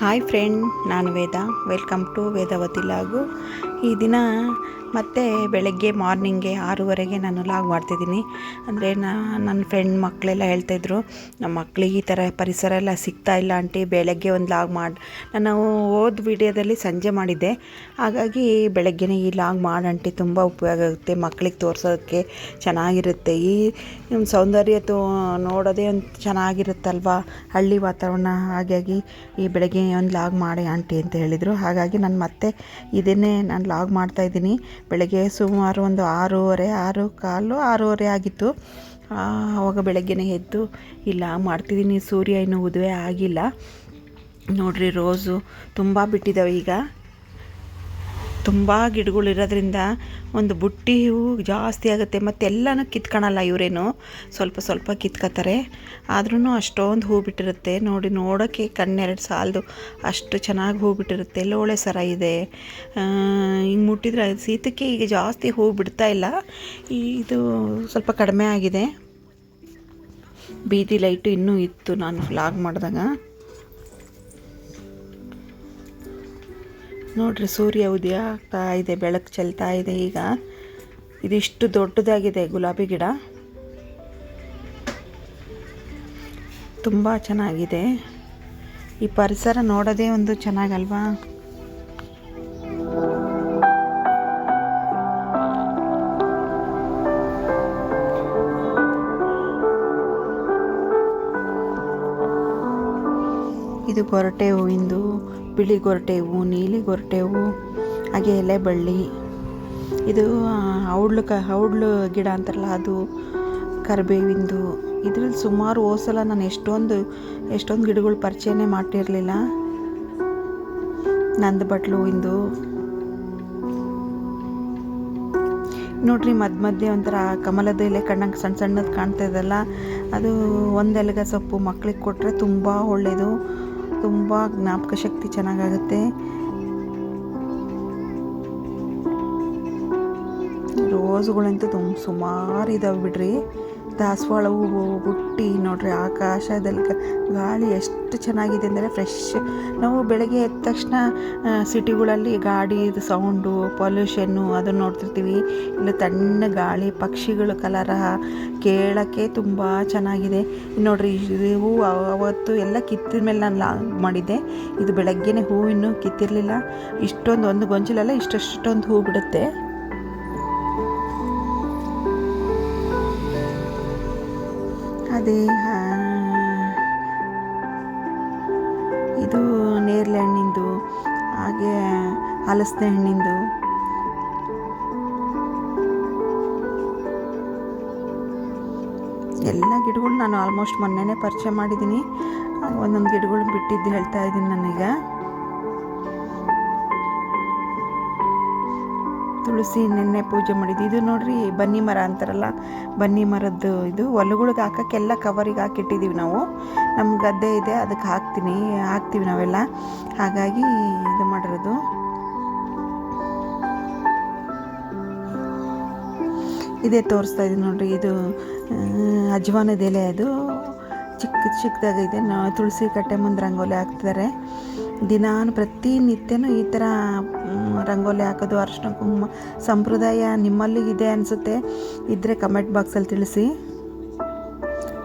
Hi friend ನಾನು Veda welcome to Vedavathi ಲಾಗು ಈ ದಿನ ಮತ್ತೆ ಬೆಳಗ್ಗೆ ಮಾರ್ನಿಂಗೆ ಆರೂವರೆಗೆ ನಾನು ಲಾಗ್ ಮಾಡ್ತಿದ್ದೀನಿ. ಅಂದರೆ ನನ್ನ ಫ್ರೆಂಡ್ ಮಕ್ಕಳೆಲ್ಲ ಹೇಳ್ತಾಯಿದ್ರು ನಮ್ಮ ಮಕ್ಕಳಿಗೆ ಈ ಥರ ಪರಿಸರ ಎಲ್ಲ ಸಿಗ್ತಾ ಇಲ್ಲ ಆಂಟಿ, ಬೆಳಗ್ಗೆ ಒಂದು ಲಾಗ್ ಮಾಡಿ ನಾನು ಓದ್ ವಿಡಿಯೋದಲ್ಲಿ ಸಂಜೆ ಮಾಡಿದ್ದೆ. ಹಾಗಾಗಿ ಬೆಳಗ್ಗೆನೇ ಈ ಲಾಗ್ ಮಾಡಂಟಿ ತುಂಬ ಉಪಯೋಗ ಆಗುತ್ತೆ ಮಕ್ಕಳಿಗೆ ತೋರಿಸೋದಕ್ಕೆ, ಚೆನ್ನಾಗಿರುತ್ತೆ. ಈ ಸೌಂದರ್ಯ ತೋ, ನೋಡೋದೇ ಒಂದು ಚೆನ್ನಾಗಿರುತ್ತಲ್ವಾ? ಹಳ್ಳಿ ವಾತಾವರಣ, ಹಾಗಾಗಿ ಈ ಬೆಳಗ್ಗೆ ಒಂದು ಲಾಗ್ ಮಾಡಿ ಆಂಟಿ ಅಂತ ಹೇಳಿದರು. ಹಾಗಾಗಿ ನಾನು ಮತ್ತೆ ಇದನ್ನೇ ನಾನು ಲಾಗ್ ಮಾಡ್ತಾಯಿದ್ದೀನಿ ಬೆಳಗ್ಗೆ ಸುಮಾರು ಒಂದು ಆರೂವರೆ, ಆರು ಕಾಲು ಆರೂವರೆ ಆಗಿತ್ತು. ಆವಾಗ ಬೆಳಗ್ಗೆನೇ ಎದ್ದು, ಇಲ್ಲ ಮಾಡ್ತಿದ್ದೀನಿ, ಸೂರ್ಯ ಇನ್ನೂ ಉದುವೆ ಆಗಿಲ್ಲ. ನೋಡಿರಿ, ರೋಸು ತುಂಬ ಬಿಟ್ಟಿದ್ದಾವೆ ಈಗ. ತುಂಬ ಗಿಡಗಳು ಇರೋದ್ರಿಂದ ಒಂದು ಬುಟ್ಟಿ ಹೂವು ಜಾಸ್ತಿ ಆಗುತ್ತೆ. ಮತ್ತು ಎಲ್ಲನೂ ಕಿತ್ಕೊಳಲ್ಲ ಇವರೇನು. ಸ್ವಲ್ಪ ಸ್ವಲ್ಪ ಕಿತ್ಕೋತಾರೆ ಆದ್ರೂ ಅಷ್ಟೊಂದು ಹೂ ಬಿಟ್ಟಿರುತ್ತೆ. ನೋಡಿ ನೋಡೋಕ್ಕೆ ಕಣ್ಣೆರಡು ಸಾಲದು. ಅಷ್ಟು ಚೆನ್ನಾಗಿ ಹೂ ಬಿಟ್ಟಿರುತ್ತೆ. ಲೋಳೆ ಸರ ಇದೆ. ಹಿಂಗೆ ಮುಟ್ಟಿದ್ರೆ ಸೀತಕ್ಕೆ ಈಗ ಜಾಸ್ತಿ ಹೂ ಬಿಡ್ತಾ ಇಲ್ಲ. ಇದು ಸ್ವಲ್ಪ ಕಡಿಮೆ ಆಗಿದೆ. ಬೀದಿ ಲೈಟು ಇನ್ನೂ ಇತ್ತು ನಾನು ಫ್ಲಾಗ್ ಮಾಡಿದಾಗ. ನೋಡ್ರಿ ಸೂರ್ಯ ಉದಯ ಆಗ್ತಾ ಇದೆ, ಬೆಳಕು ಚೆಲ್ತಾ ಇದೆ ಈಗ. ಇದಿಷ್ಟು ದೊಡ್ಡದಾಗಿದೆ ಗುಲಾಬಿ ಗಿಡ. ತುಂಬ ಚೆನ್ನಾಗಿದೆ. ಈ ಪರಿಸರ ನೋಡೋದೇ ಒಂದು ಚೆನ್ನಾಗಲ್ವಾ? ಇದು ಗೊರಟೆ ಹೂವಿಂದು ಬಿಳಿ ಗೊರಟೆ ನೀಲಿ ಗೊರಟೆ ಹೂವು ಹಾಗೆ ಎಲೆ ಬಳ್ಳಿ ಇದು ಔಡ್ಲು ಕ ಔಡ್ಲು ಗಿಡ ಅಂತಾರಲ್ಲ, ಅದು ಕರಿಬೇವಿಂದು. ಇದ್ರಲ್ಲಿ ಸುಮಾರು ಹೋಸಲ ನಾನು ಎಷ್ಟೊಂದು ಎಷ್ಟೊಂದು ಗಿಡಗಳು ಪರಿಚಯನೇ ಮಾಡಿರಲಿಲ್ಲ ನಂದು ಬಟ್ಲು ಹೂವಿಂದು ನೋಡ್ರಿ ಮಧ್ಯ ಮಧ್ಯೆ ಒಂಥರ ಕಮಲದ ಎಲೆ ಕಣ್ಣಂಗೆ ಸಣ್ಣ ಸಣ್ಣದು ಕಾಣ್ತಾ ಇದಲ್ಲ. ಅದು ಒಂದೆಲಗ ಸೊಪ್ಪು ಮಕ್ಳಿಗೆ ಕೊಟ್ಟರೆ ತುಂಬ ಒಳ್ಳೆಯದು ತುಂಬ ಜ್ಞಾಪಕ ಶಕ್ತಿ ಚೆನ್ನಾಗಾಗುತ್ತೆ ರೋಸ್ಗಳಂತೂ ತುಂಬ ಸುಮಾರು ಇದಾವೆ ಬಿಡ್ರಿ. ದಾಸವಾಳ ಹೂವು ಬುಟ್ಟಿ ನೋಡ್ರಿ ಆಕಾಶದಲ್ಲಿ ಗಾಳಿ ಎಷ್ಟು ಚೆನ್ನಾಗಿದೆ ಅಂದರೆ ಫ್ರೆಶ್. ನಾವು ಬೆಳಗ್ಗೆ ಎದ್ದ ತಕ್ಷಣ ಸಿಟಿಗಳಲ್ಲಿ ಗಾಡಿದು ಸೌಂಡು, ಪೊಲ್ಯೂಷನ್ನು ಅದನ್ನು ನೋಡ್ತಿರ್ತೀವಿ. ಇಲ್ಲಿ ತಣ್ಣ ಗಾಳಿ, ಪಕ್ಷಿಗಳ ಕಲರ ಕೇಳೋಕ್ಕೆ ತುಂಬ ಚೆನ್ನಾಗಿದೆ. ನೋಡ್ರಿ ಹೂವು ಅವ- ಅವತ್ತು ಎಲ್ಲ ಕಿತ್ತಿದ ಮೇಲೆ ನಾನು ಲಾ ಮಾಡಿದ್ದೆ. ಇದು ಬೆಳಗ್ಗೆನೇ ಹೂವಿನ್ನು ಕಿತ್ತಿರಲಿಲ್ಲ. ಇಷ್ಟೊಂದು ಒಂದು ಗೊಂಚಲಲ್ಲ ಇಷ್ಟಷ್ಟೊಂದು ಹೂ ಬಿಡುತ್ತೆ. ಆ, ಇದು ನೇರಳೆ ಹಣ್ಣಿಂದು ಹಾಗೆ ಹಲಸಿನ ಹಣ್ಣಿಂದು ಎಲ್ಲ ಗಿಡಗಳು ನಾನು ಆಲ್ಮೋಸ್ಟ್ ಮೊನ್ನೆನೇ ಪರಿಚಯ ಮಾಡಿದ್ದೀನಿ. ಒಂದೊಂದು ಗಿಡಗಳು ಬಿಟ್ಟಿದ್ದು ಹೇಳ್ತಾ ಇದ್ದೀನಿ ನಾನೀಗ. ತುಳಸಿ ನೆನ್ನೆ ಪೂಜೆ ಮಾಡಿದ್ದು ಇದು ನೋಡ್ರಿ, ಬನ್ನಿ ಮರ ಅಂತಾರಲ್ಲ, ಬನ್ನಿ ಮರದ್ದು ಇದು. ಹೊಲಗಳಿಗೆ ಹಾಕೋಕ್ಕೆಲ್ಲ ಕವರಿಗೆ ಹಾಕಿಟ್ಟಿದ್ದೀವಿ ನಾವು. ನಮ್ಮ ಗದ್ದೆ ಇದೆ, ಅದಕ್ಕೆ ಹಾಕ್ತೀನಿ, ಹಾಕ್ತೀವಿ ನಾವೆಲ್ಲ. ಹಾಗಾಗಿ ಇದು ಮಾಡಿರೋದು. ಇದೇ ತೋರಿಸ್ತಾ ಇದ್ದೀನಿ ನೋಡ್ರಿ, ಇದು ಅಜ್ವಾನದ ಎಲೆ ಅದು. ಚಿಕ್ಕ ಚಿಕ್ಕದಾಗಿದೆ. ತುಳಸಿ ಕಟ್ಟೆ ಮುಂದೆ ರಂಗೋಲಿ ಹಾಕ್ತಾರೆ ದಿನಾನು ಪ್ರತಿನಿತ್ಯನೂ ಈ ಥರ ರಂಗೋಲಿ ಹಾಕೋದು, ಅರಿಶಿನ ಕುಂಕುಮ, ಸಂಪ್ರದಾಯ ನಿಮ್ಮಲ್ಲಿ ಇದೆ ಅನಿಸುತ್ತೆ ಇದ್ದರೆ ಕಮೆಂಟ್ ಬಾಕ್ಸಲ್ಲಿ ತಿಳಿಸಿ.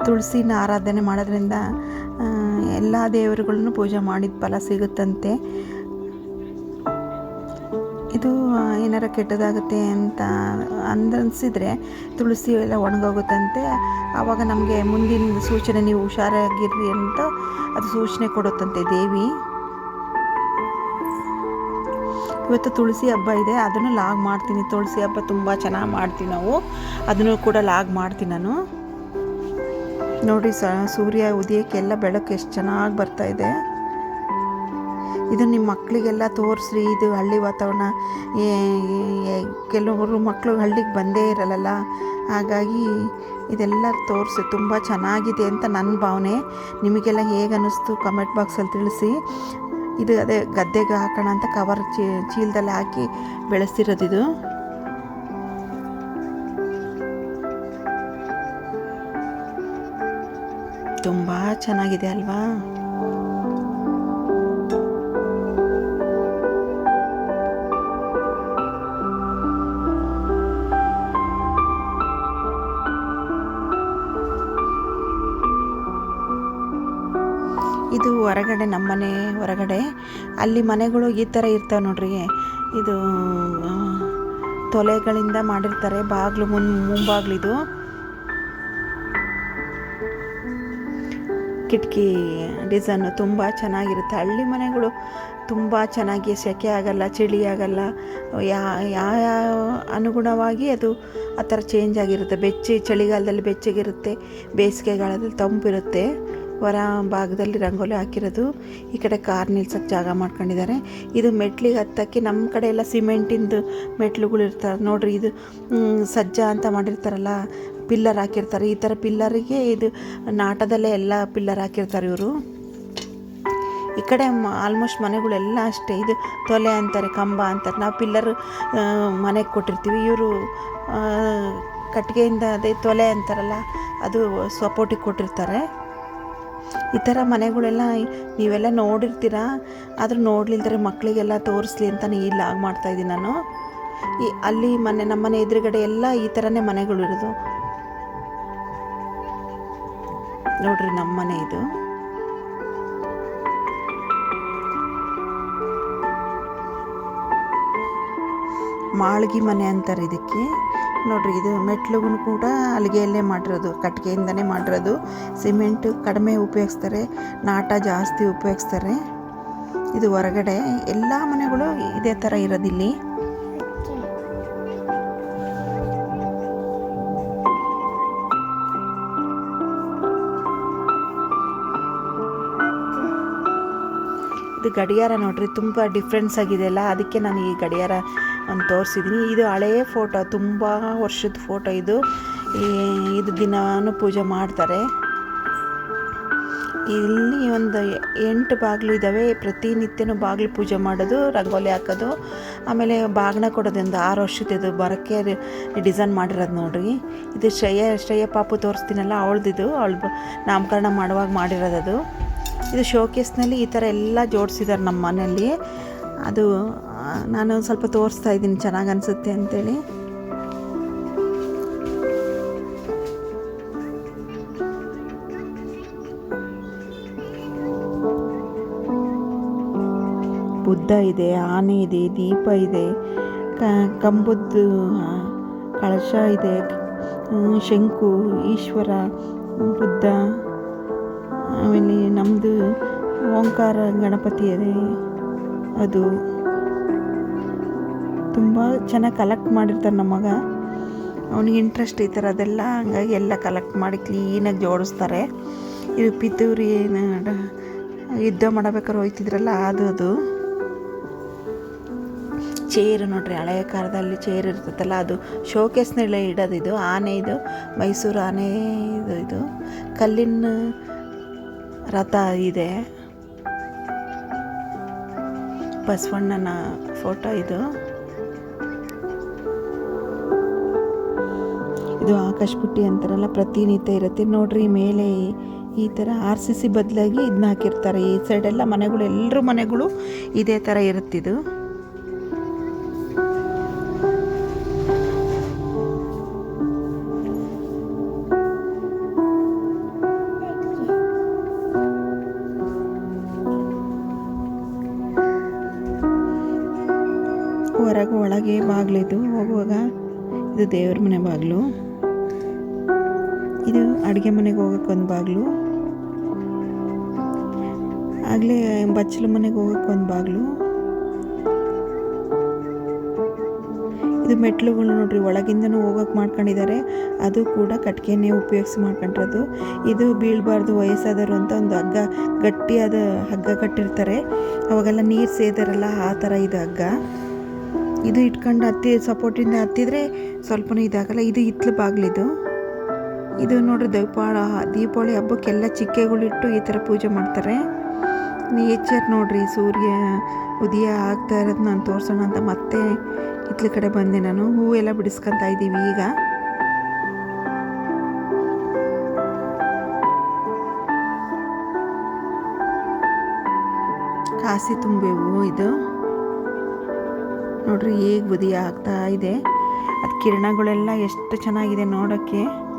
ತುಳಸಿನ ಆರಾಧನೆ ಮಾಡೋದ್ರಿಂದ ಎಲ್ಲ ದೇವರುಗಳನ್ನು ಪೂಜೆ ಮಾಡಿದ ಫಲ ಸಿಗುತ್ತಂತೆ. ಇದು ಏನಾರ ಕೆಟ್ಟದಾಗುತ್ತೆ ಅಂತ ಅಂದನ್ಸಿದ್ರೆ ತುಳಸಿ ಎಲ್ಲ ಒಣಗೋಗುತ್ತಂತೆ. ಆವಾಗ ನಮಗೆ ಮುಂದಿನ ಸೂಚನೆ, ನೀವು ಹುಷಾರಾಗಿರ್ರಿ ಅಂತ ಅದು ಸೂಚನೆ ಕೊಡುತ್ತಂತೆ ದೇವಿ. ಇವತ್ತು ತುಳಸಿ ಹಬ್ಬ ಇದೆ, ಅದನ್ನು ಲಾಗ್ ಮಾಡ್ತೀನಿ. ತುಳಸಿ ಹಬ್ಬ ತುಂಬ ಚೆನ್ನಾಗಿ ಮಾಡ್ತೀವಿ ನಾವು. ಅದನ್ನು ಕೂಡ ಲಾಗ್ ಮಾಡ್ತೀನಿ ನಾನು. ನೋಡಿ ಸ, ಸೂರ್ಯ ಉದಯಕ್ಕೆಲ್ಲ ಬೆಳಕು ಎಷ್ಟು ಚೆನ್ನಾಗಿ ಬರ್ತಾ ಇದೆ. ಇದು ನಿಮ್ಮ ಮಕ್ಕಳಿಗೆಲ್ಲ ತೋರಿಸ್ರಿ, ಇದು ಹಳ್ಳಿ ವಾತಾವರಣ ಕೆಲವರು ಮಕ್ಕಳು ಹಳ್ಳಿಗೆ ಬಂದೇ ಇರಲ್ಲ ಹಾಗಾಗಿ ಇದೆಲ್ಲ ತೋರಿಸಿ, ತುಂಬ ಚೆನ್ನಾಗಿದೆ ಅಂತ ನನ್ನ ಭಾವನೆ. ನಿಮಗೆಲ್ಲ ಹೇಗೆ ಅನ್ನಿಸ್ತು? ಕಮೆಂಟ್ ಬಾಕ್ಸಲ್ಲಿ ತಿಳಿಸಿ. ಇದು ಅದೇ ಗದ್ದೆಗೆ ಹಾಕೋಣ ಅಂತ ಕವರ್ ಚೀಲದಲ್ಲಿ ಹಾಕಿ ಬೆಳೆಸ್ತಿರೋದು ಇದು. ತುಂಬ ಚೆನ್ನಾಗಿದೆ ಅಲ್ವಾ? ಇದು ಹೊರಗಡೆ ನಮ್ಮನೆ ಹೊರಗಡೆ. ಅಲ್ಲಿ ಮನೆಗಳು ಈ ಥರ ಇರ್ತಾವೆ ನೋಡ್ರಿ. ಇದು ತೊಲೆಗಳಿಂದ ಮಾಡಿರ್ತಾರೆ. ಬಾಗಿಲು ಮುನ್ ಮುಂಬಾಗ್ಲಿದು ಕಿಟಕಿ ಡಿಸೈನು ತುಂಬ ಚೆನ್ನಾಗಿರುತ್ತೆ. ಹಳ್ಳಿ ಮನೆಗಳು ತುಂಬ ಚೆನ್ನಾಗಿ ಸೆಕೆ ಆಗಲ್ಲ, ಚಳಿ ಆಗಲ್ಲ. ಯಾ, ಯಾವ ಅನುಗುಣವಾಗಿ ಅದು ಆ ಥರ ಚೇಂಜ್ ಆಗಿರುತ್ತೆ. ಬೆಚ್ಚಿ, ಚಳಿಗಾಲದಲ್ಲಿ ಬೆಚ್ಚಗಿರುತ್ತೆ. ಬೇಸಿಗೆಗಾಲದಲ್ಲಿ ತಂಪಿರುತ್ತೆ. ಹೊರ ಭಾಗದಲ್ಲಿ ರಂಗೋಲಿ ಹಾಕಿರೋದು. ಈ ಕಡೆ ಕಾರ್ ನಿಲ್ಸೋಕ್ಕೆ ಜಾಗ ಮಾಡ್ಕೊಂಡಿದ್ದಾರೆ. ಇದು ಮೆಟ್ಲಿಗೆ ಹತ್ತಕ್ಕೆ ನಮ್ಮ ಕಡೆ ಎಲ್ಲ ಸಿಮೆಂಟಿಂದು ಮೆಟ್ಲುಗಳು ಇರ್ತಾರೆ ನೋಡ್ರಿ ಇದು ಸಜ್ಜ ಅಂತ ಮಾಡಿರ್ತಾರಲ್ಲ, ಪಿಲ್ಲರ್ ಹಾಕಿರ್ತಾರೆ. ಈ ಥರ ಪಿಲ್ಲರಿಗೆ ಇದು ನಾಟದಲ್ಲೇ ಎಲ್ಲ ಪಿಲ್ಲರ್ ಹಾಕಿರ್ತಾರೆ ಇವರು. ಈ ಕಡೆ ಆಲ್ಮೋಸ್ಟ್ ಮನೆಗಳೆಲ್ಲ ಅಷ್ಟೇ. ಇದು ತೊಲೆ ಅಂತಾರೆ, ಕಂಬ ಅಂತಾರೆ. ನಾವು ಪಿಲ್ಲರ್ ಮನೆಗೆ ಕೊಟ್ಟಿರ್ತೀವಿ. ಇವರು ಕಟ್ಟಿಗೆಯಿಂದ ಅದೇ ತೊಲೆ ಅಂತಾರಲ್ಲ, ಅದು ಸಪೋರ್ಟಿಗೆ ಕೊಟ್ಟಿರ್ತಾರೆ. ಈ ಥರ ಮನೆಗಳೆಲ್ಲ ನೀವೆಲ್ಲ ನೋಡಿರ್ತೀರ? ಆದರೂ ನೋಡ್ಲಿಲ್ದರೆ ಮಕ್ಕಳಿಗೆಲ್ಲ ತೋರಿಸ್ಲಿ ಅಂತ ಈ ಲಾಗ್ ಮಾಡ್ತಾಯಿದ್ದೀನಿ ನಾನು. ಈ ಅಲ್ಲಿ ಮನೆ ನಮ್ಮ ಮನೆ ಎದುರುಗಡೆ ಎಲ್ಲ ಈ ಥರನೇ ಮನೆಗಳು ಇರೋದು. ನೋಡ್ರಿ ನಮ್ಮ ಮನೆ ಇದು. ಮಾಳ್ಗಿ ಮನೆ ಅಂತಾರೆ ಇದಕ್ಕೆ. ನೋಡ್ರಿ, ಇದು ಮೆಟ್ಲುಗೂ ಕೂಡ ಅಲ್ಲಿಗೆಯಲ್ಲೇ ಮಾಡಿರೋದು, ಕಟ್ಟಿಗೆಯಿಂದನೇ ಮಾಡಿರೋದು. ಸಿಮೆಂಟ್ ಕಡಿಮೆ ಉಪಯೋಗಿಸ್ತಾರೆ, ನಾಟ ಜಾಸ್ತಿ ಉಪಯೋಗಿಸ್ತಾರೆ. ಇದು ಹೊರಗಡೆ ಎಲ್ಲ ಮನೆಗಳು ಇದೇ ಥರ ಇರೋದಿಲ್ಲಿ ಇದು ಗಡಿಯಾರ ನೋಡ್ರಿ, ತುಂಬ ಡಿಫ್ರೆನ್ಸ್ ಆಗಿದೆ ಅಲ್ಲ, ಅದಕ್ಕೆ ನಾನು ಈ ಗಡಿಯಾರ ಒಂದು ತೋರಿಸಿದ್ದೀನಿ. ಇದು ಹಳೆಯ ಫೋಟೋ, ತುಂಬ ವರ್ಷದ ಫೋಟೋ ಇದು. ಇದು ದಿನಾನು ಪೂಜೆ ಮಾಡ್ತಾರೆ. ಇಲ್ಲಿ ಒಂದು ಎಂಟು ಬಾಗಿಲು ಇದ್ದಾವೆ ಪ್ರತಿನಿತ್ಯನೂ ಬಾಗಿಲು ಪೂಜೆ ಮಾಡೋದು, ರಂಗೋಲಿ ಹಾಕೋದು. ಆಮೇಲೆ ಬಾಗಿನ ಕೊಡೋದೊಂದು ಆರು ವರ್ಷದ್ದು ಬರೋಕ್ಕೆ ಡಿಸೈನ್ ಮಾಡಿರೋದು ನೋಡ್ರಿ. ಇದು ಶ್ರೇಯ ಶ್ರೇಯ ಪಾಪು ತೋರಿಸ್ತೀನಲ್ಲ, ಅವಳ್ದಿದು. ಅವಳು ನಾಮಕರಣ ಮಾಡುವಾಗ ಮಾಡಿರೋದು ಅದು. ಇದು ಶೋಕೇಸ್ನಲ್ಲಿ ಈ ಥರ ಎಲ್ಲ ಜೋಡಿಸಿದ್ದಾರೆ ನಮ್ಮ ಮನೆಯಲ್ಲಿ ಅದು ನಾನು ಸ್ವಲ್ಪ ತೋರಿಸ್ತಾ ಇದ್ದೀನಿ, ಚೆನ್ನಾಗಿ ಅನಿಸುತ್ತೆ ಅಂತೇಳಿ. ಬುದ್ಧ ಇದೆ, ಆನೆ ಇದೆ, ದೀಪ ಇದೆ, ಕ- ಕಂಬದ್ದು ಕಳಶ ಇದೆ ಶಂಕು, ಈಶ್ವರ, ಬುದ್ಧ, ಆಮೇಲೆ ನಮ್ಮದು ಓಂಕಾರ ಗಣಪತಿ ಇದೆ. ಅದು ತುಂಬ ಚೆನ್ನಾಗಿ ಕಲೆಕ್ಟ್ ಮಾಡಿರ್ತಾರೆ ನಮ್ಮ ಮಗ. ಅವ್ನಿಗೆ ಇಂಟ್ರೆಸ್ಟ್ ಈ ಅದೆಲ್ಲ, ಹಂಗಾಗಿ ಎಲ್ಲ ಕಲೆಕ್ಟ್ ಮಾಡಿ ಕ್ಲೀನಾಗಿ ಜೋಡಿಸ್ತಾರೆ. ಇದು ಪಿತೂರಿ ಯುದ್ಧ ಮಾಡಬೇಕಾದ್ರೆ ಹೋಯ್ತಿದ್ರಲ್ಲ, ಅದು ಅದು. ಚೇರು ನೋಡ್ರಿ ಹಳೆಯ ಕಾಲದಲ್ಲಿ ಚೇರ್ ಇರ್ತದಲ್ಲ, ಅದು ಶೋಕೇಸ್ನಲ್ಲಿ ಇಡೋದು ಇದು, ಆನೆ ಇದು, ಮೈಸೂರು ಆನೆ ಇದು ಇದು. ಕಲ್ಲಿನ ರಥ ಇದೆ. ಬಸವಣ್ಣನ ಫೋಟೋ ಇದು. ಇದು ಆಕಾಶ್ ಬುಟ್ಟಿ ಅಂತಾರಲ್ಲ, ಪ್ರತಿನಿತ್ಯ ಇರುತ್ತೆ. ನೋಡ್ರಿ, ಮೇಲೆ ಈ- ಥರ ಆರ್ ಸಿ ಸಿ ಬದಲಾಗಿ ಇದನ್ನ ಹಾಕಿರ್ತಾರೆ. ಈ ಸೈಡೆಲ್ಲ ಮನೆಗಳು ಎಲ್ಲರೂ ಮನೆಗಳು ಇದೇ ಥರ ಇರುತ್ತಿದು. ಹೊರಗೆ ಒಳಗೆ ಬಾಗಿಲಿದ್ದು ಹೋಗುವಾಗ ಇದು ದೇವ್ರ ಮನೆ ಬಾಗಿಲು. ಇದು ಅಡುಗೆ ಮನೆಗೆ ಹೋಗಕ್ಕೆ ಒಂದು ಬಾಗಿಲು. ಆಗಲೇ ಬಚ್ಚಲು ಮನೆಗೆ ಹೋಗಕ್ಕೆ ಒಂದು ಬಾಗಿಲು. ಇದು ಮೆಟ್ಲುಗಳು ನೋಡ್ರಿ, ಒಳಗಿಂದನು ಹೋಗಕ್ಕೆ ಮಾಡ್ಕೊಂಡಿದ್ದಾರೆ. ಅದು ಕೂಡ ಕಟ್ಗೆನೇ ಉಪಯೋಗಿಸಿ ಮಾಡ್ಕೊಂಡಿರೋದು. ಇದು ಬೀಳಬಾರ್ದು ವಯಸ್ಸಾದವರು ಅಂತ ಒಂದು ಹಗ್ಗ, ಗಟ್ಟಿಯಾದ ಹಗ್ಗ ಕಟ್ಟಿರ್ತಾರೆ. ಅವಾಗೆಲ್ಲ ನೀರು ಸೇದಾರಲ್ಲ, ಆ ಥರ ಇದು ಹಗ್ಗ. ಇದು ಇಟ್ಕೊಂಡು ಹತ್ತಿ ಸಪೋರ್ಟಿಂದ ಹತ್ತಿದ್ರೆ ಸ್ವಲ್ಪನೂ ಇದಾಗಲ್ಲ. ಇದು ಹಿತ್ಲು ಬಾಗಿಲಿದು. ಇದು ನೋಡ್ರಿ ದೀಪಾಳ, ದೀಪಾವಳಿ ಹಬ್ಬಕ್ಕೆಲ್ಲ ಚಿಕ್ಕೆಗಳಿಟ್ಟು ಈ ಥರ ಪೂಜೆ ಮಾಡ್ತಾರೆ. ನೇಚರ್ ನೋಡ್ರಿ, ಸೂರ್ಯ ಉದಯ ಆಗ್ತಾ ಇರೋದು ನಾನು ತೋರಿಸೋಣ ಅಂತ ಮತ್ತೆ ಹಿತ್ಲ ಕಡೆ ಬಂದೆ ನಾನು. ಹೂವೆಲ್ಲ ಬಿಡಿಸ್ಕೊತಾ ಇದ್ದೀವಿ ಈಗ. ಕಾಸಿ ತುಂಬೆವು ಇದು. ನೋಡ್ರಿ ಹೇಗೆ ಬುದಿ ಆಗ್ತಾ ಇದೆ. ಅದು ಕಿರಣಗಳೆಲ್ಲ ಎಷ್ಟು ಚೆನ್ನಾಗಿದೆ ನೋಡೋಕ್ಕೆ.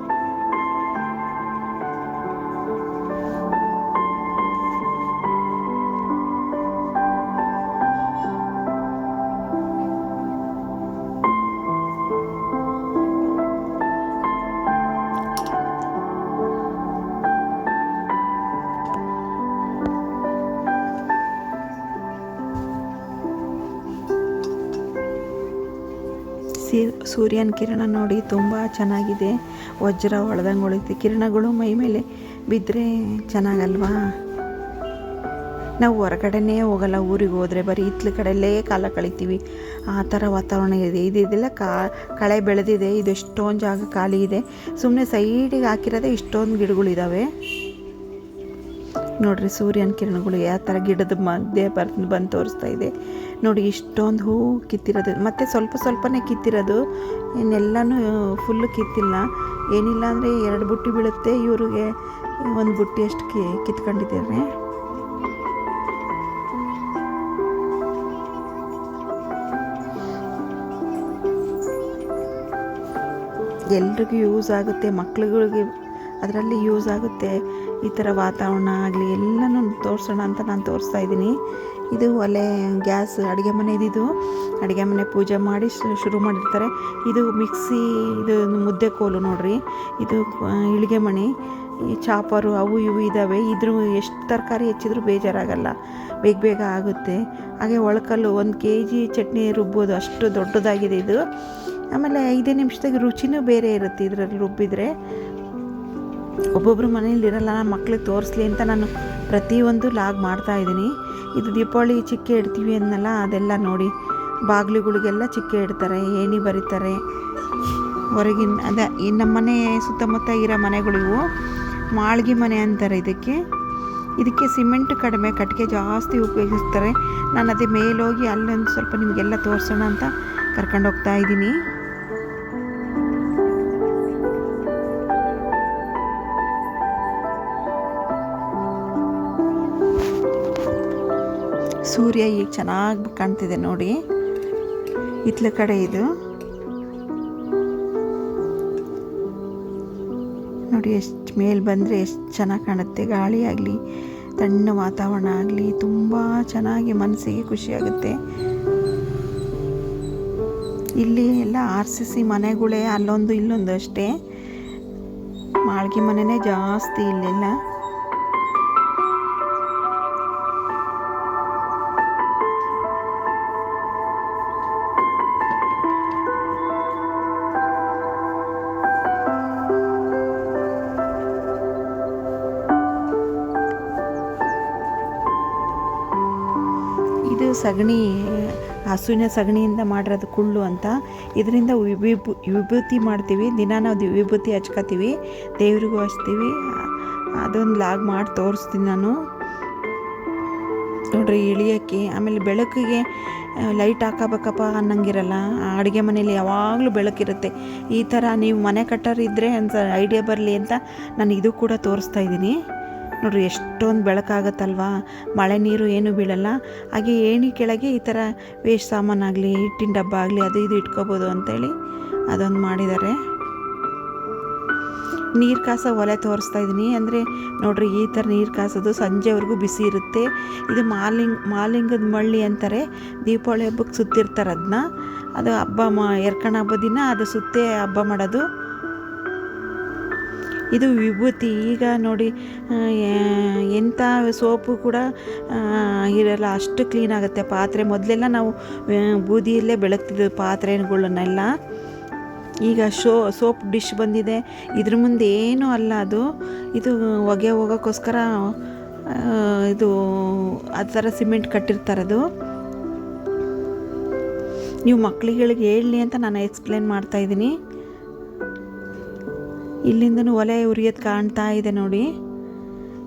ಸೂರ್ಯನ ಕಿರಣ ನೋಡಿ ತುಂಬ ಚೆನ್ನಾಗಿದೆ. ವಜ್ರ ಹೊಡೆದಂಗೆ ಹೊಳಿತೆ ಕಿರಣಗಳು ಮೈ ಮೇಲೆ ಬಿದ್ದರೆ ಚೆನ್ನಾಗಲ್ವಾ? ನಾವು ಹೊರಗಡೆನೇ ಹೋಗಲ್ಲ, ಊರಿಗೆ ಹೋದರೆ ಬರೀ ಇತ್ಲ ಕಡೆಯಲ್ಲೇ ಕಾಲ ಕಳಿತೀವಿ. ಆ ಥರ ವಾತಾವರಣ ಇದೆ. ಇದು ಇದೆಲ್ಲ ಕಾ, ಕಳೆ ಬೆಳೆದಿದೆ. ಇದು ಎಷ್ಟೊಂದು ಜಾಗ ಖಾಲಿ ಇದೆ. ಸುಮ್ಮನೆ ಸೈಡಿಗೆ ಹಾಕಿರೋದೇ ಇಷ್ಟೊಂದು ಗಿಡಗಳಿದ್ದಾವೆ ನೋಡ್ರಿ ಸೂರ್ಯನ ಕಿರಣಗಳು ಯಾವ ಥರ ಗಿಡದ ಮಧ್ಯೆ ಬರ್ ಬಂದು ತೋರಿಸ್ತಾ ಇದೆ. ನೋಡಿ ಇಷ್ಟೊಂದು ಹೂ ಕಿತ್ತಿರೋದು. ಮತ್ತು ಸ್ವಲ್ಪ ಸ್ವಲ್ಪನೇ ಕಿತ್ತಿರೋದು. ಇನ್ನೆಲ್ಲನೂ ಫುಲ್ಲು ಕಿತ್ತಿಲ್ಲ. ಏನಿಲ್ಲ ಅಂದರೆ ಎರಡು ಬುಟ್ಟಿ ಬೀಳುತ್ತೆ. ಇವ್ರಿಗೆ ಒಂದು ಬುಟ್ಟಿ ಅಷ್ಟು ಕಿ, ಕಿತ್ಕೊಂಡಿದ್ದೇನೆ. ಎಲ್ರಿಗೂ ಯೂಸ್ ಆಗುತ್ತೆ. ಮಕ್ಳುಗಳಿಗೆ ಅದರಲ್ಲಿ ಯೂಸ್ ಆಗುತ್ತೆ. ಈ ಥರ ವಾತಾವರಣ ಆಗಲಿ, ಎಲ್ಲನೂ ತೋರಿಸೋಣ ಅಂತ ನಾನು ತೋರಿಸ್ತಾ ಇದ್ದೀನಿ. ಇದು ಒಲೆ ಗ್ಯಾಸ್ ಅಡುಗೆ ಮನೆ ಇದಿದು ಅಡುಗೆ ಮನೆ ಪೂಜೆ ಮಾಡಿ ಶುರು ಮಾಡಿರ್ತಾರೆ. ಇದು ಮಿಕ್ಸಿ, ಇದು ಮುದ್ದೆ ಕೋಲು ನೋಡ್ರಿ. ಇದು ಇಳಿಗೆ ಮಣಿ, ಈ ಚಾಪರು ಅವು ಇವು ಇದ್ದಾವೆ ಇದ್ರ ಎಷ್ಟು ತರಕಾರಿ ಹೆಚ್ಚಿದ್ರೂ ಬೇಜಾರಾಗಲ್ಲ. ಬೇಗ ಬೇಗ ಆಗುತ್ತೆ. ಹಾಗೆ ಒಳಕಲ್ಲು ಒಂದು ಕೆ ಜಿ ಚಟ್ನಿ ರುಬ್ಬೋದು. ಅಷ್ಟು ದೊಡ್ಡದಾಗಿದೆ ಇದು. ಆಮೇಲೆ ಐದೇ ನಿಮಿಷದಾಗ ರುಚಿನೂ ಬೇರೆ ಇರುತ್ತೆ ಇದರಲ್ಲಿ ರುಬ್ಬಿದರೆ. ಒಬ್ಬೊಬ್ಬರು ಮನೇಲಿ ಇರಲ್ಲ ನಾನು ಮಕ್ಳಿಗೆ ತೋರಿಸ್ಲಿ ಅಂತ ನಾನು ಪ್ರತಿಯೊಂದು ಲಾಗ್ ಮಾಡ್ತಾ ಇದ್ದೀನಿ. ಇದು ದೀಪಾವಳಿ ಚಿಕ್ಕೆ ಇಡ್ತೀವಿ ಅನ್ನಲ್ಲ, ಅದೆಲ್ಲ ನೋಡಿ. ಬಾಗಿಲುಗಳಿಗೆಲ್ಲ ಚಿಕ್ಕೆ ಇಡ್ತಾರೆ, ಏಣಿ ಬರೀತಾರೆ. ಹೊರಗಿನ, ಅದೇ, ಈ ನಮ್ಮ ಮನೆ ಸುತ್ತಮುತ್ತ ಇರೋ ಮನೆಗಳಿವು ಮಾಳ್ಗಿ ಮನೆ ಅಂತಾರೆ ಇದಕ್ಕೆ. ಇದಕ್ಕೆ ಸಿಮೆಂಟ್ ಕಡಿಮೆ, ಕಟ್ಟಿಗೆ ಜಾಸ್ತಿ ಉಪಯೋಗಿಸ್ತಾರೆ. ನಾನು ಅದೇ ಮೇಲೋಗಿ ಅಲ್ಲೊಂದು ಸ್ವಲ್ಪ ನಿಮಗೆಲ್ಲ ತೋರಿಸೋಣ ಅಂತ ಕರ್ಕೊಂಡು ಹೋಗ್ತಾ ಇದ್ದೀನಿ. ಸೂರ್ಯ ಈಗ ಚೆನ್ನಾಗಿ ಕಾಣ್ತಿದೆ ನೋಡಿ. ಇತ್ಲ ಕಡೆ ಇದು. ನೋಡಿ ಎಷ್ಟು ಮೇಲೆ ಬಂದರೆ ಎಷ್ಟು ಚೆನ್ನಾಗಿ ಕಾಣುತ್ತೆ. ಗಾಳಿ ಆಗಲಿ, ತಣ್ಣ ವಾತಾವರಣ ಆಗಲಿ, ತುಂಬ ಚೆನ್ನಾಗಿ ಮನಸ್ಸಿಗೆ ಖುಷಿಯಾಗುತ್ತೆ ಇಲ್ಲಿ ಎಲ್ಲ ಆರ್ ಸಿ ಸಿ ಮನೆಗಳೇ ಅಲ್ಲೊಂದು ಇಲ್ಲೊಂದು ಅಷ್ಟೇ. ಮಾಳ್ಗಿ ಮನೆನೇ ಜಾಸ್ತಿ ಇಲ್ಲೆಲ್ಲ. ಸಗಣಿ, ಹಸುವಿನ ಸಗಣಿಯಿಂದ ಮಾಡಿರೋದು ಕುಳ್ಳು ಅಂತ. ಇದರಿಂದ ವಿಭೂ, ವಿಭೂತಿ ಮಾಡ್ತೀವಿ. ದಿನ ನಾವು ವಿಭೂತಿ ಹಚ್ಕೋತೀವಿ. ದೇವ್ರಿಗೂ ಹಚ್ತೀವಿ. ಅದೊಂದು ಲಾಗ್ ಮಾಡಿ ತೋರಿಸ್ತೀನಿ ನಾನು. ನೋಡ್ರಿ ಇಳಿಯೋಕ್ಕೆ, ಆಮೇಲೆ ಬೆಳಕಿಗೆ ಲೈಟ್ ಹಾಕಬೇಕಪ್ಪ ಅನ್ನಂಗಿರಲ್ಲ. ಅಡುಗೆ ಮನೇಲಿ ಯಾವಾಗಲೂ ಬೆಳಕಿರುತ್ತೆ. ಈ ಥರ ನೀವು ಮನೆ ಕಟ್ಟೋರಿದ್ದರೆ ಅಂತ ಐಡಿಯಾ ಬರಲಿ ಅಂತ ನಾನು ಇದು ಕೂಡ ತೋರಿಸ್ತಾ ಇದ್ದೀನಿ. ನೋಡ್ರಿ, ಎಷ್ಟೊಂದು ಬೆಳಕಾಗತ್ತಲ್ವಾ? ಮಳೆ ನೀರು ಏನು ಬೀಳಲ್ಲ. ಹಾಗೆ ಏಣಿ ಕೆಳಗೆ ಈ ಥರ ವೇಸ್ಟ್ ಸಾಮಾನಾಗಲಿ ಹಿಟ್ಟಿನ ಡಬ್ಬ ಆಗಲಿ, ಅದು ಇದು ಇಟ್ಕೋಬೋದು ಅಂತೇಳಿ ಅದೊಂದು ಮಾಡಿದ್ದಾರೆ. ನೀರು ಕಾಸ ಒಲೆ ತೋರಿಸ್ತಾ ಇದ್ದೀನಿ ಅಂದರೆ ನೋಡ್ರಿ, ಈ ಥರ ನೀರು ಕಾಸೋದು ಸಂಜೆವರೆಗೂ ಬಿಸಿ ಇರುತ್ತೆ. ಇದು ಮಾಲಿಂಗ್, ಮಾಲಿಂಗದ ಮಳ್ಳಿ ಅಂತಾರೆ. ದೀಪಾವಳಿ ಹಬ್ಬಕ್ಕೆ ಸುತ್ತಿರ್ತಾರೆ ಅದನ್ನ ಅದು ಹಬ್ಬ ಮಾ, ಎರ್ಕಣ ಹಬ್ಬ ದಿನ ಅದು ಸುತ್ತೇ ಹಬ್ಬ ಮಾಡೋದು. ಇದು ವಿಭೂತಿ. ಈಗ ನೋಡಿ ಎಂಥ ಸೋಪು ಕೂಡ ಇರೋಲ್ಲ, ಅಷ್ಟು ಕ್ಲೀನ್ ಆಗುತ್ತೆ. ಪಾತ್ರೆ ಮೊದಲೆಲ್ಲ ನಾವು ಬೂದಿಯಲ್ಲೇ ಬೆಳಗ್ತಿದ್ವಿ ಪಾತ್ರೆಗಳನ್ನೆಲ್ಲ ಈಗ ಶೋ, ಸೋಪ್ ಡಿಶ್ ಬಂದಿದೆ. ಇದ್ರ ಮುಂದೆ ಏನೂ ಅಲ್ಲ ಅದು. ಇದು ಹೊಗೆ ಹೋಗೋಕ್ಕೋಸ್ಕರ ಇದು, ಆ ಥರ ಸಿಮೆಂಟ್ ಕಟ್ಟಿರ್ತಾರದು. ನೀವು ಮಕ್ಕಳುಗಳಿಗೆ ಹೇಳಿ ಅಂತ ನಾನು ಎಕ್ಸ್ಪ್ಲೇನ್ ಮಾಡ್ತಾ ಇದ್ದೀನಿ. ಇಲ್ಲಿಂದನೂ ಒಲೆ ಉರಿಯೋದು ಕಾಣ್ತಾ ಇದೆ ನೋಡಿ.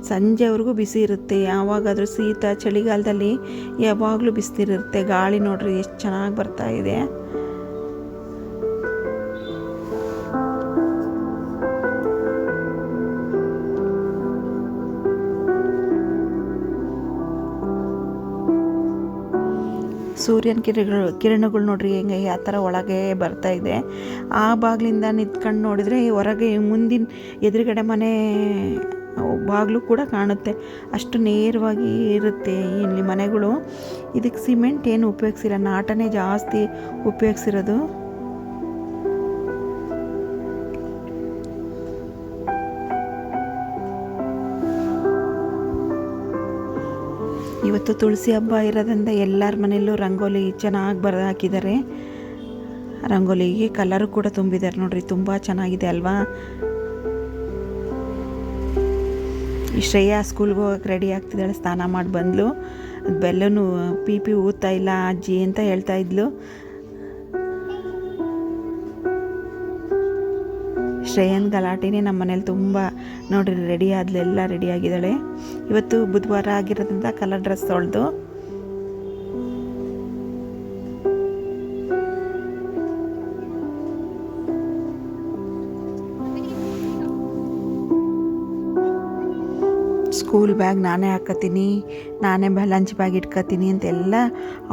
ಸಂಜೆವರೆಗೂ ಬಿಸಿ ಇರುತ್ತೆ. ಯಾವಾಗಾದರೂ ಶೀತ, ಚಳಿಗಾಲದಲ್ಲಿ ಯಾವಾಗಲೂ ಬಿಸಿಲಿರುತ್ತೆ ಗಾಳಿ ನೋಡ್ರಿ, ಎಷ್ಟು ಚೆನ್ನಾಗಿ ಬರ್ತಾ ಇದೆ. ಸೂರ್ಯನ ಕಿರಣಗಳು ಕಿರಣಗಳು ನೋಡ್ರಿ ಹೆಂಗೆ ಆ ಥರ ಒಳಗೆ ಬರ್ತಾ ಇದೆ. ಆ ಬಾಗಿಲಿಂದ ನಿಂತ್ಕೊಂಡು ನೋಡಿದರೆ ಹೊರಗೆ ಮುಂದಿನ ಎದುರುಗಡೆ ಮನೆ ಬಾಗಿಲು ಕೂಡ ಕಾಣುತ್ತೆ. ಅಷ್ಟು ನೇರವಾಗಿ ಇರುತ್ತೆ ಇಲ್ಲಿ ಮನೆಗಳು. ಇದಕ್ಕೆ ಸಿಮೆಂಟ್ ಏನು ಉಪಯೋಗಿಸಿಲ್ಲ. ನಾಟನೇ ಜಾಸ್ತಿ ಉಪಯೋಗಿಸಿರೋದು ಇವತ್ತು ತುಳಸಿ ಹಬ್ಬ ಇರೋದ್ರಿಂದ ಎಲ್ಲರ ಮನೆಯಲ್ಲೂ ರಂಗೋಲಿ ಚೆನ್ನಾಗಿ ಬರ, ಹಾಕಿದ್ದಾರೆ. ರಂಗೋಲಿಗೆ ಕಲರು ಕೂಡ ತುಂಬಿದ್ದಾರೆ ನೋಡ್ರಿ, ತುಂಬ ಚೆನ್ನಾಗಿದೆ ಅಲ್ವಾ? ಈ ಶ್ರೇಯಾ ಸ್ಕೂಲ್ಗೆ ಹೋಗಕ್ಕೆ ರೆಡಿ ಆಗ್ತಿದ್ದಾಳೆ, ಸ್ನಾನ ಮಾಡಿ ಬಂದಳು ಬೆಲ್ಲನೂ ಪಿ ಪಿ ಊದ್ತಾ ಇಲ್ಲ, ಅಜ್ಜಿ ಅಂತ ಹೇಳ್ತಾ ಇದ್ಲು. ಶ್ರೇಯನ್ ಗಲಾಟೆನೇ ನಮ್ಮ ಮನೇಲಿ ತುಂಬ ನೋಡಿರಿ ರೆಡಿ ಆದಲೆಲ್ಲ ಎಲ್ಲ ರೆಡಿ ಆಗಿದ್ದಾಳೆ. ಇವತ್ತು ಬುಧವಾರ ಆಗಿರೋದ್ರಿಂದ ಕಲರ್ ಡ್ರೆಸ್ ತೊಳೆದು ಸ್ಕೂಲ್ ಬ್ಯಾಗ್ ನಾನೇ ಹಾಕತ್ತೀನಿ, ನಾನೇ ಬ ಲಂಚ್ ಬ್ಯಾಗ್ ಇಟ್ಕೊತೀನಿ ಅಂತೆಲ್ಲ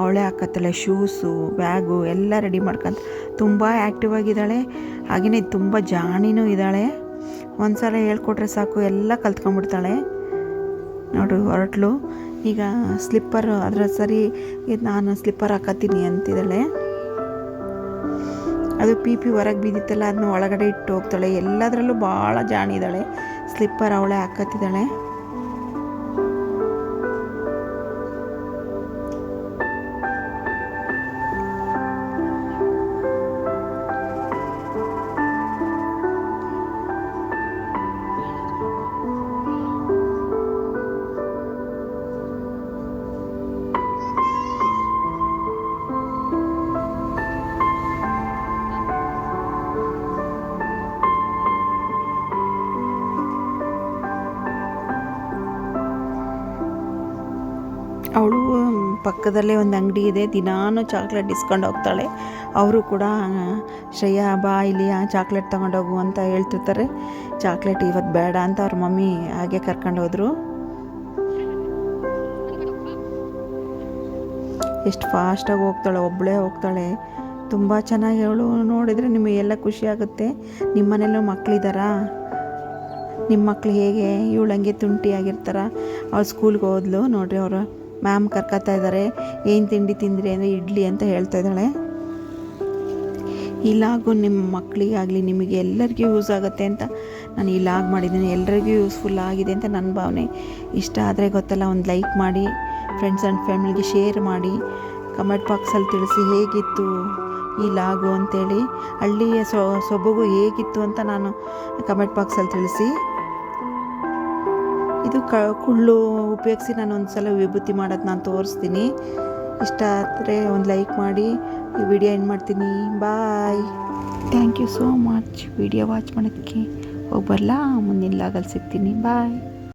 ಅವಳೇ ಹಾಕತ್ತಲ್ಲ ಶೂಸು ಬ್ಯಾಗು ಎಲ್ಲ ರೆಡಿ ಮಾಡ್ಕೊಂತ ತುಂಬ ಆ್ಯಕ್ಟಿವ್ ಆಗಿದ್ದಾಳೆ. ಹಾಗೆಯೇ ತುಂಬ ಜಾಣಿನೂ ಇದ್ದಾಳೆ. ಒಂದು ಸಲ ಹೇಳ್ಕೊಟ್ರೆ ಸಾಕು, ಎಲ್ಲ ಕಲ್ತ್ಕೊಂಡ್ಬಿಡ್ತಾಳೆ. ನೋಡು ಹೊರಟ್ಲು. ಈಗ ಸ್ಲಿಪ್ಪರ್ ಅದರ ಸರಿ ನಾನು ಸ್ಲಿಪ್ಪರ್ ಹಾಕತ್ತೀನಿ ಅಂತಿದ್ದಾಳೆ. ಅದು ಪಿ ಪಿ ಹೊರಗೆ ಬಿದ್ದಿತ್ತಲ್ಲ ಅದನ್ನ ಒಳಗಡೆ ಇಟ್ಟು ಹೋಗ್ತಾಳೆ. ಎಲ್ಲದರಲ್ಲೂ ಭಾಳ ಜಾಣಿದ್ದಾಳೆ ಸ್ಲಿಪ್ಪರ್ ಅವಳೆ ಹಾಕತ್ತಿದ್ದಾಳೆ. ಪಕ್ಕದಲ್ಲೇ ಒಂದು ಅಂಗಡಿ ಇದೆ. ದಿನಾನು ಚಾಕ್ಲೇಟ್ ಇಸ್ಕೊಂಡು ಹೋಗ್ತಾಳೆ. ಅವರು ಕೂಡ, ಶ್ರೇಯಾ, ಬಾ, ಇಲ್ಲಿ ಆ ಚಾಕ್ಲೇಟ್ ತೊಗೊಂಡೋಗು ಅಂತ ಹೇಳ್ತಿರ್ತಾರೆ. ಚಾಕ್ಲೇಟ್ ಇವತ್ತು ಬೇಡ ಅಂತ ಅವ್ರ ಮಮ್ಮಿ ಹಾಗೆ ಕರ್ಕೊಂಡು ಹೋದರು. ಎಷ್ಟು ಫಾಸ್ಟಾಗಿ ಹೋಗ್ತಾಳೆ ಒಬ್ಬಳೇ ಹೋಗ್ತಾಳೆ. ತುಂಬ ಚೆನ್ನಾಗಿ ಹೇಳು ನೋಡಿದರೆ ನಿಮಗೆಲ್ಲ ಖುಷಿ ಆಗುತ್ತೆ. ನಿಮ್ಮ ಮನೇಲೂ ಮಕ್ಕಳಿದ್ದಾರಾ ನಿಮ್ಮ ಮಕ್ಳು ಹೇಗೆ ಇವಳಂಗೆ ತುಂಟಿಯಾಗಿರ್ತಾರ ಅವ್ರು ಸ್ಕೂಲ್ಗೆ ಹೋದ್ಲು ನೋಡ್ರಿ ಅವರು. ಮ್ಯಾಮ್ ಕರ್ಕೋತಾ ಇದ್ದಾರೆ, ಏನು ತಿಂಡಿ ತಿಂದ್ರಿ ಅಂದರೆ ಇಡ್ಲಿ ಅಂತ ಹೇಳ್ತಾ ಇದ್ದಾಳೆ. ಈ ಲಾಗು ನಿಮ್ಮ ಮಕ್ಕಳಿಗಾಗಲಿ ನಿಮಗೆ ಎಲ್ಲರಿಗೂ ಯೂಸ್ ಆಗುತ್ತೆ ಅಂತ ನಾನು ಈ ಲಾಗ್ ಮಾಡಿದ್ದೀನಿ. ಎಲ್ಲರಿಗೂ ಯೂಸ್ಫುಲ್ ಆಗಿದೆ ಅಂತ ನನ್ನ ಭಾವನೆ. ಇಷ್ಟ ಆದರೆ ಗೊತ್ತಲ್ಲ, ಒಂದು ಲೈಕ್ ಮಾಡಿ ಫ್ರೆಂಡ್ಸ್ ಆ್ಯಂಡ್ ಫ್ಯಾಮಿಲಿಗೆ ಶೇರ್ ಮಾಡಿ ಕಮೆಂಟ್ ಬಾಕ್ಸಲ್ಲಿ ತಿಳಿಸಿ ಹೇಗಿತ್ತು ಈ ಲಾಗು ಅಂತೇಳಿ. ಹಳ್ಳಿಯ ಸೊ, ಸೊಬಗು ಹೇಗಿತ್ತು ಅಂತ ನಾನು ಕಮೆಂಟ್ ಬಾಕ್ಸಲ್ಲಿ ತಿಳಿಸಿ. ಇದು ಕ ಕುಳ್ಳು ಉಪಯೋಗಿಸಿ ನಾನು ಒಂದು ಸಲ ವಿಭೂತಿ ಮಾಡೋದು ನಾನು ತೋರಿಸ್ತೀನಿ. ಇಷ್ಟ ಆದರೆ ಒಂದು ಲೈಕ್ ಮಾಡಿ ಈ ವಿಡಿಯೋ ಏನು ಮಾಡ್ತೀನಿ. Bye thank you so much video watch ಮಾಡೋದಕ್ಕೆ ಹೋಗಿ ಬರಲಾ? ಮುಂದಿನ ಲಾಗಲ್ಲಿ ಸಿಗ್ತೀನಿ. ಬಾಯ್